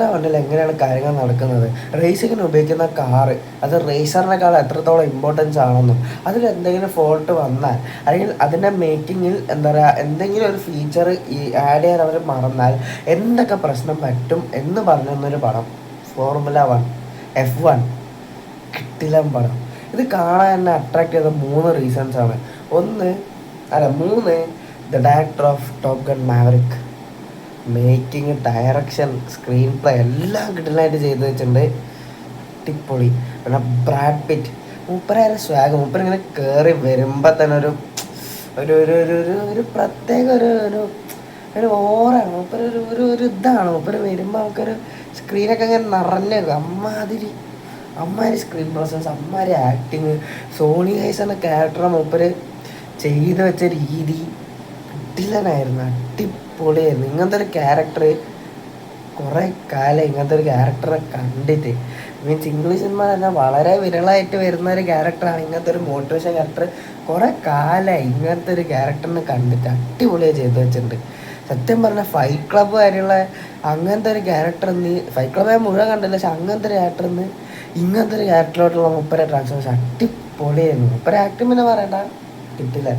വണ്ടിയിൽ എങ്ങനെയാണ് കാര്യങ്ങൾ നടക്കുന്നത്? റേസിങ്ങിന് ഉപയോഗിക്കുന്ന കാറ് അത് റേസറിനേക്കാൾ എത്രത്തോളം ഇമ്പോർട്ടൻസ് ആണെന്നും അതിൽ എന്തെങ്കിലും ഫോൾട്ട് വന്നാൽ അല്ലെങ്കിൽ അതിന്റെ മേക്കിങ്ങിൽ എന്താ പറയുക എന്തെങ്കിലും ഒരു ഫീച്ചർ ഈ ആഡ് ചെയ്യാൻ അവർ മറന്നാൽ എന്തൊക്കെ പ്രശ്നം പറ്റും എന്ന് പറഞ്ഞൊരു പടം. ഫോർമുല വൺ എഫ് വൺ കിട്ടിലം പടം. ഇത് കാണാൻ എന്നെ അട്രാക്ട് ചെയ്ത മൂന്ന് റീസൺസ് ആണ്. ഒന്ന് അല്ല മൂന്ന് the director of Top Gun Maverick making direction screenplay എല്ലാം കിട്ടലായിട്ട് ചെയ്തു വെച്ചിട്ടുണ്ട്. ടിപ്പൊളി പിന്നെ ബ്രാഡ് പിറ്റ് മൂപ്പരായ സ്വാഗ് മൂപ്പരിങ്ങനെ കയറി വരുമ്പോൾ തന്നെ ഒരു ഒരു ഒരു ഒരു ഒരു ഒരു പ്രത്യേക ഒരു ഒരു ഒരു ഓറാണ് മൂപ്പർ ഒരു ഒരു ഒരു ഇതാണ്. മൂപ്പര് വരുമ്പോൾ നമുക്കൊരു സ്ക്രീനൊക്കെ ഇങ്ങനെ നിറഞ്ഞു അമ്മാതിരി അമ്മാതിരി സ്ക്രീൻ പ്രോസസ് അമ്മാതിരി ആക്ടിങ് സോണി ഹൈസ് എന്ന ക്യാരക്ടറെ മൂപ്പര് ചെയ്തു വെച്ച രീതി കിട്ടില്ലനായിരുന്നു അടിപൊളിയായിരുന്നു ഇങ്ങനത്തെ ഒരു ക്യാരക്ടർ കുറേ കാലം ഇങ്ങനത്തെ ഒരു ക്യാരക്ടറെ കണ്ടിട്ട്. മീൻസ് ഇംഗ്ലീഷ് സിനിമ തന്നെ വളരെ വിരളായിട്ട് വരുന്ന ഒരു ക്യാരക്ടറാണ് ഇങ്ങനത്തെ ഒരു മോട്ടിവേഷൻ ക്യാരക്ടർ കുറേ കാലമായി ഇങ്ങനത്തെ ഒരു ക്യാരക്ടറിനെ കണ്ടിട്ട് അടിപൊളിയായി ചെയ്തു വെച്ചിട്ടുണ്ട്. സത്യം പറഞ്ഞാൽ ഫൈറ്റ് ക്ലബ് വരെയുള്ള അങ്ങനത്തെ ഒരു ക്യാരക്ടർ നീ ഫൈറ്റ് ക്ലബ് ഞാൻ മുഴുവൻ കണ്ടില്ല പക്ഷെ അങ്ങനത്തെ ഒരു ക്യാരക്ടർ നിന്ന് ഇങ്ങനത്തെ ഒരു ക്യാരക്ടറിലോട്ടുള്ള മുപ്പര ട്രാൻസ്ഫോർമേഷൻ അടിപൊളിയായിരുന്നു. മുപ്പര ആക്ടിങ് പിന്നെ പറയണ്ട കിട്ടില്ല.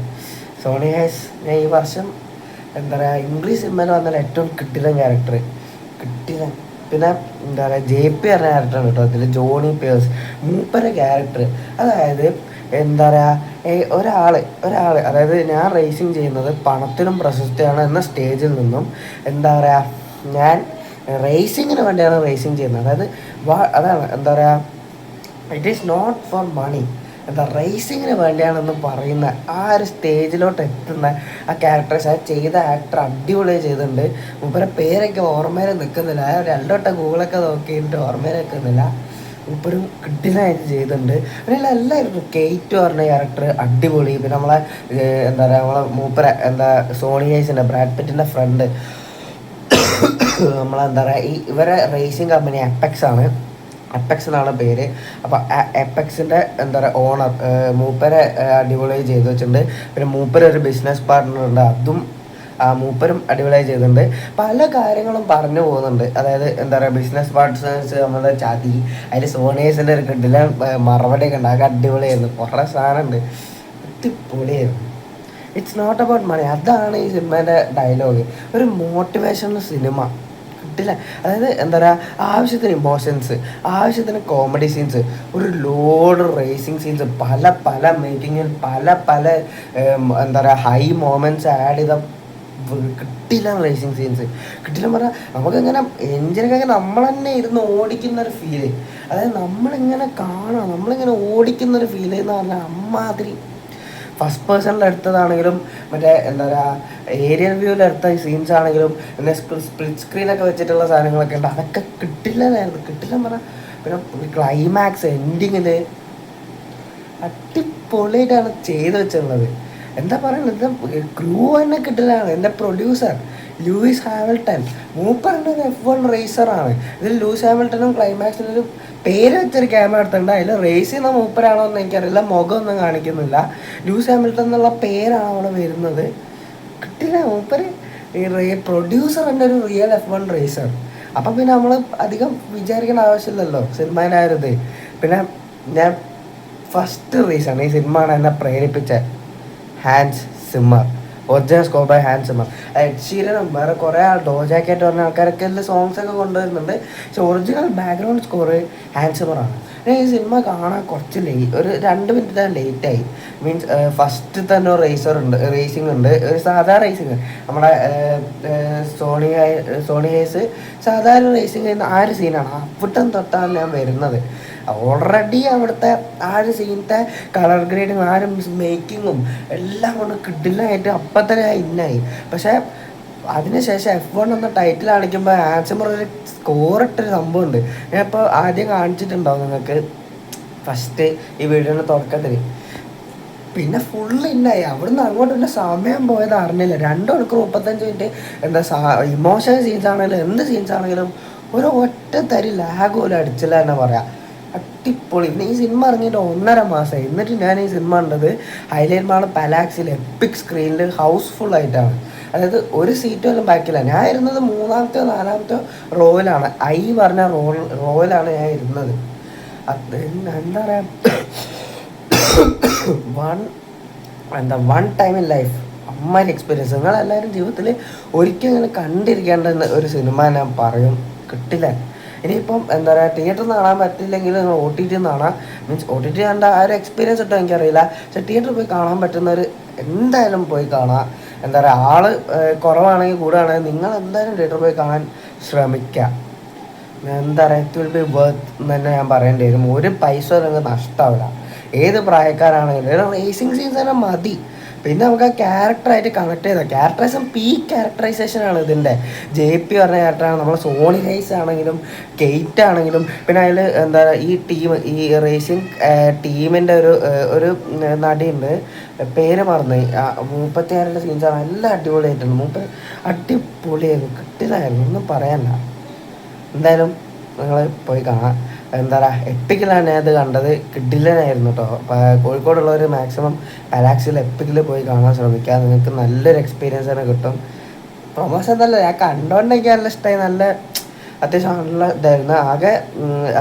സോണി ഞാൻ ഈ വർഷം എന്താ പറയുക ഇംഗ്ലീഷ് സിനിമയിൽ വന്നാൽ ഏറ്റവും കിട്ടിയ ക്യാരക്ടർ കിട്ടിയ പിന്നെ എന്താ പറയുക ജെ പി പറഞ്ഞ ക്യാരക്ടറാണ് കേട്ടോ അതിൽ ജോണി പേഴ്സ് മൂപ്പര ക്യാരക്ടർ അതായത് എന്താ പറയുക ഒരാൾ ഒരാൾ അതായത് ഞാൻ റേസിങ് ചെയ്യുന്നത് പണത്തിനും പ്രശസ്തിയാണ് എന്ന സ്റ്റേജിൽ നിന്നും എന്താ പറയുക ഞാൻ റേസിങ്ങിന് വേണ്ടിയാണ് റേസിങ് ചെയ്യുന്നത്. അതായത് അതാണ് എന്താ പറയുക it is not for money എന്താ റേസിങ്ങിന് വേണ്ടിയാണെന്ന് പറയുന്ന ആ ഒരു സ്റ്റേജിലോട്ട് എത്തുന്ന ആ ക്യാരക്ടേഴ്സ് ആ ചെയ്ത ആക്ടർ അടിപൊളി ചെയ്തിട്ടുണ്ട്. മൂപ്പരെ പേരൊക്കെ ഓർമ്മയിൽ നിൽക്കുന്നില്ല. രണ്ടോട്ടം ഗൂഗിളൊക്കെ നോക്കിയിട്ട് ഓർമ്മയിൽ നിൽക്കുന്നില്ല. മൂപ്പരും കിട്ടിലായിട്ട് ചെയ്തിട്ടുണ്ട്. അങ്ങനെയുള്ള എല്ലാവരും കെയ്റ്റ് പറഞ്ഞ ക്യാരക്ടർ അടിപൊളി. പിന്നെ നമ്മളെ എന്താ പറയുക നമ്മളെ മൂപ്പര എന്താ സോണിയേഴ്സിന്റെ ഐസിന്റെ ബ്രാഡ് പിറ്റിന്റെ ഫ്രണ്ട് നമ്മളെന്താ പറയുക ഈ ഇവരെ റേസിംഗ് കമ്പനി അപ്പെക്സ് ആണ്. അപ്പെക്സ് എന്നാണ് പേര് അപ്പോൾ എപ്പെക്സിന്റെ എന്താ പറയുക ഓണർ മൂപ്പരെ അടിപൊളി ചെയ്തു വെച്ചിട്ടുണ്ട്. പിന്നെ മൂപ്പര് ഒരു ബിസിനസ് പാർട്ട്ണർ ഉണ്ട്. അതും ആ മൂപ്പരും അടിപൊളിയായി ചെയ്തിട്ടുണ്ട്. പല കാര്യങ്ങളും പറഞ്ഞു പോകുന്നുണ്ട്. അതായത് എന്താ പറയുക ബിസിനസ് പാർട്ട്നേഴ്സ് നമ്മുടെ ചതി അതിൽ സോണിയേഴ്സിന്റെ ഒരു കിട്ടില്ല മറുപടിയൊക്കെ ഉണ്ട്. അതൊക്കെ അടിപൊളിയായിരുന്നു. കുറേ സാധനമുണ്ട്. അടിപൊളിയായിരുന്നു. ഇറ്റ്സ് നോട്ട് അബൌട്ട് മണി അതാണ് ഈ സിനിമേന്റെ ഡയലോഗ് ഒരു മോട്ടിവേഷണൽ സിനിമ കിട്ടില്ല. അതായത് എന്താ പറയുക ആവശ്യത്തിന് ഇമോഷൻസ് ആവശ്യത്തിന് കോമഡി സീൻസ് ഒരു ലോഡ് റേസിംഗ് സീൻസ് പല പല മേക്കിങ്ങിൽ പല പല എന്താ പറയുക ഹൈ മൊമെന്റ്സ് ആഡ് ചെയ്ത കിട്ടില്ല റേസിംഗ് സീൻസ് കിട്ടില്ല പറഞ്ഞാൽ നമുക്കിങ്ങനെ എഞ്ചിനൊക്കെ നമ്മൾ തന്നെ ഇരുന്ന് ഓടിക്കുന്ന ഒരു ഫീൽ അതായത് നമ്മളിങ്ങനെ കാണാം നമ്മളിങ്ങനെ ഓടിക്കുന്ന ഒരു ഫീൽ എന്ന് പറഞ്ഞാൽ അമ്മാതിരി. ഫസ്റ്റ് പേഴ്സണിൽ എടുത്തതാണെങ്കിലും മറ്റേ എന്താ പറയുക ഏരിയൽ വ്യൂവിൽ എടുത്ത സീൻസ് ആണെങ്കിലും പിന്നെ സ്പ്ലിറ്റ് സ്ക്രീനൊക്കെ വെച്ചിട്ടുള്ള സാധനങ്ങളൊക്കെ ഉണ്ട്. അതൊക്കെ കിട്ടില്ലായിരുന്നു കിട്ടില്ല പറഞ്ഞാൽ പിന്നെ ക്ലൈമാക്സ് എൻഡിങ്ങിൽ അടിപൊളിയായിട്ടാണ് ചെയ്തു വെച്ചിട്ടുള്ളത്. എന്താ പറയുന്നത്? ക്രൂ തന്നെ കിട്ടലാണ് എന്റെ പ്രൊഡ്യൂസർ ലൂയിസ് ഹാമിൽട്ടൺ മൂപ്പറിന്റെ എഫ് വൺ റേസറാണ് ഇതിൽ ലൂയിസ് ഹാമിൽട്ടണും ക്ലൈമാക്സിലൊരു പേര് വെച്ചൊരു ക്യാമറ എടുത്തിട്ടുണ്ട്. അതിൽ റേസ് ചെയ്യുന്ന മൂപ്പരാണോ എന്ന് എനിക്കറിയില്ല. മുഖമൊന്നും കാണിക്കുന്നില്ല. ലൂയിസ് ഹാമിൽട്ടൺ എന്നുള്ള പേരാണ് അവിടെ വരുന്നത്. കിട്ടില്ല മൂപ്പര്. ഈ പ്രൊഡ്യൂസർ എന്റെ ഒരു റിയൽ എഫ് വൺ റേസർ അപ്പം പിന്നെ നമ്മൾ അധികം വിചാരിക്കേണ്ട ആവശ്യമില്ലല്ലോ സിനിമയിലായത് പിന്നെ ഞാൻ ഫസ്റ്റ് റീസൺ ഈ സിനിമ എന്നെ പ്രേരിപ്പിച്ച Hans Zimmer. Original score by Hans Zimmer. എഡ്ഷീരനും വേറെ കുറേ ആൾ ഡോജാക്കായിട്ട് പറഞ്ഞ ആൾക്കാരൊക്കെ എല്ലാ സോങ്സ് ഒക്കെ കൊണ്ടുവരുന്നുണ്ട്. പക്ഷെ ഒറിജിനൽ ബാക്ക്ഗ്രൗണ്ട് സ്കോർ ഹാൻസ് സിമ്മറാണ്. പിന്നെ ഈ സിനിമ കാണാൻ കുറച്ച് ലേറ്റ് ഒരു രണ്ട് മിനിറ്റ് തന്നെ ആയി. മീൻസ് ഫസ്റ്റ് തന്നെ ഒരു റേസർ ഉണ്ട് റേസിംഗ് ഉണ്ട്. ഒരു സാധാ റേസിംഗ് നമ്മുടെ സോണി സോണി ഹേസ് സാധാരണ റേസിംഗ് ചെയ്യുന്ന ആ ഒരു സീനാണ് അവിട്ടം തൊട്ടാണ് ഞാൻ വരുന്നത്. ഓൾറെഡി അവിടുത്തെ ആ ഒരു സീനത്തെ കളർ ഗ്രേഡിങ് ആ ഒരു മേക്കിങ്ങും എല്ലാം കൊണ്ട് കിഡിലായിട്ട് അപ്പം തന്നെ ഇന്നായി പക്ഷേ അതിനുശേഷം എഫ് വൺ എന്ന ടൈറ്റിൽ കാണിക്കുമ്പോൾ ആൻസമർ ഒരു സ്കോർ ഇട്ടൊരു സംഭവമുണ്ട്. ഞാൻ ഇപ്പോൾ ആദ്യം കാണിച്ചിട്ടുണ്ടാവും നിങ്ങൾക്ക്. ഫസ്റ്റ് ഈ വീഡിയോയുടെ തുടക്കത്തിൽ പിന്നെ ഫുള്ള് ഇന്നായി അവിടുന്ന് അങ്ങോട്ട് പിന്നെ സമയം പോയത് അറിഞ്ഞില്ല. രണ്ട് മണിക്കൂർ മുപ്പത്തഞ്ച് മിനിറ്റ് എന്താ ഇമോഷണൽ സീൻസ് ആണെങ്കിലും എന്ത് സീൻസ് ആണെങ്കിലും ഒരു ഒറ്റ തരി ലാഗ് പോലും അടിച്ചില്ല എന്ന് പറയാം. അടിപൊളി. പിന്നെ ഈ സിനിമ ഇറങ്ങിയിട്ട് ഒന്നര മാസമായി എന്നിട്ട് ഞാൻ ഈ സിനിമ കണ്ടത് ഹൈലൈറ്റ് മാൾ പലാക്സിൽ എപ്പിക് സ്ക്രീനിൽ ഹൗസ്ഫുൾ ആയിട്ടാണ്. അതായത് ഒരു സീറ്റ് പോലും ബാക്കില്ല ഞാൻ ഇരുന്നത് മൂന്നാമത്തെയോ നാലാമത്തെയോ റോയിലാണ് ഐ പറഞ്ഞ റോ റോയിലാണ് ഞാൻ ഇരുന്നത്. അത് എന്താ പറയുക വൺ എന്താ വൺ ടൈം ഇൻ ലൈഫ് അമ്മാരി എക്സ്പീരിയൻസ് നിങ്ങൾ നിങ്ങളെല്ലാവരും ജീവിതത്തിൽ ഒരിക്കലും ഇങ്ങനെ കണ്ടിരിക്കേണ്ട ഒരു സിനിമ ഞാൻ പറയും. കിട്ടില്ല. ഇനിയിപ്പം എന്താ പറയുക തിയേറ്ററിൽ നിന്ന് കാണാൻ പറ്റില്ലെങ്കിൽ നിങ്ങൾ ഒ ടി ടി കാണാം. മീൻസ് ഒ ടി ടി കണ്ട ആ ഒരു എക്സ്പീരിയൻസ് ഇട്ടോ എനിക്കറിയില്ല. പക്ഷെ തിയേറ്ററിൽ പോയി കാണാൻ പറ്റുന്നവർ എന്തായാലും പോയി കാണാം. എന്താ പറയുക ആൾ കുറവാണെങ്കിൽ കൂടുകയാണെങ്കിൽ നിങ്ങൾ എന്തായാലും തിയേറ്റർ പോയി കാണാൻ ശ്രമിക്കുക എന്താ പറയുക ഇറ്റ് വിൽ ബി വർത്ത് എന്ന് തന്നെ ഞാൻ പറയേണ്ടി വരും. ഒരു പൈസ നിങ്ങൾക്ക് നഷ്ടമാവില്ല ഏത് പ്രായക്കാരാണെങ്കിലും റേസിംഗ് സീസൺ മതി. പിന്നെ നമുക്ക് ആ ക്യാരക്ടറായിട്ട് കണക്ട് ചെയ്താൽ ക്യാരക്ടറൈസേഷൻ പീ ക്യാരക്ടറൈസേഷൻ ആണ് ഇതിന്റെ ജെ പി പറഞ്ഞ ക്യാരക്ടറാണ് നമ്മൾ സോണി റേസ് ആണെങ്കിലും കെയ്റ്റ് ആണെങ്കിലും പിന്നെ അതിൽ എന്താ ഈ ടീം ഈ റേസിംഗ് ടീമിന്റെ ഒരു ഒരു നടിയുണ്ട്. പേര് മറന്നു. മുപ്പത്തിയാറിന്റെ സീൻസാണ് എല്ലാം അടിപൊളിയായിട്ടുണ്ട്. മുപ്പ അടിപൊളിയായിരുന്നു. കിട്ടിയതായിരുന്നു. ഒന്നും പറയാനില്ല. എന്തായാലും നിങ്ങൾ പോയി കാണാം. എന്താ പറയുക എപ്പിക്കിലാണ് ഇത് കണ്ടത്? കിഡിലനായിരുന്നു കേട്ടോ കോഴിക്കോടുള്ളവർ മാക്സിമം പാലാക്സിൽ എപ്പിക്കിൽ പോയി കാണാൻ ശ്രമിക്കുക നിങ്ങൾക്ക് നല്ലൊരു എക്സ്പീരിയൻസ് തന്നെ കിട്ടും. പ്രൊമോഷൻ നല്ല ഞാൻ കണ്ടോണ്ട് നല്ല ഇഷ്ടമായി നല്ല അത്യാവശ്യം നല്ല ഇതായിരുന്നു. ആകെ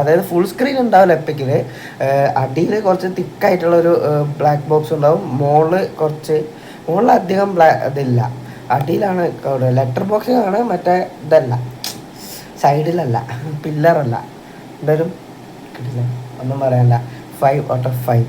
അതായത് ഫുൾ സ്ക്രീൻ ഉണ്ടാവില്ല എപ്പിക്കിൽ അടിയിൽ കുറച്ച് തിക്കായിട്ടുള്ളൊരു ബ്ലാക്ക് ബോക്സ് ഉണ്ടാവും. മോൾ കുറച്ച് മുകളിൽ അധികം ബ്ലാ ഇതില്ല. അടിയിലാണ് ലെറ്റർ ബോക്സിലാണ് മറ്റേ ഇതല്ല. സൈഡിലല്ല പില്ലറല്ല എന്തായാലും കിട്ടില്ല ഒന്നും പറയാനില്ല ഫൈവ് ഔട്ട് ഓഫ് ഫൈവ്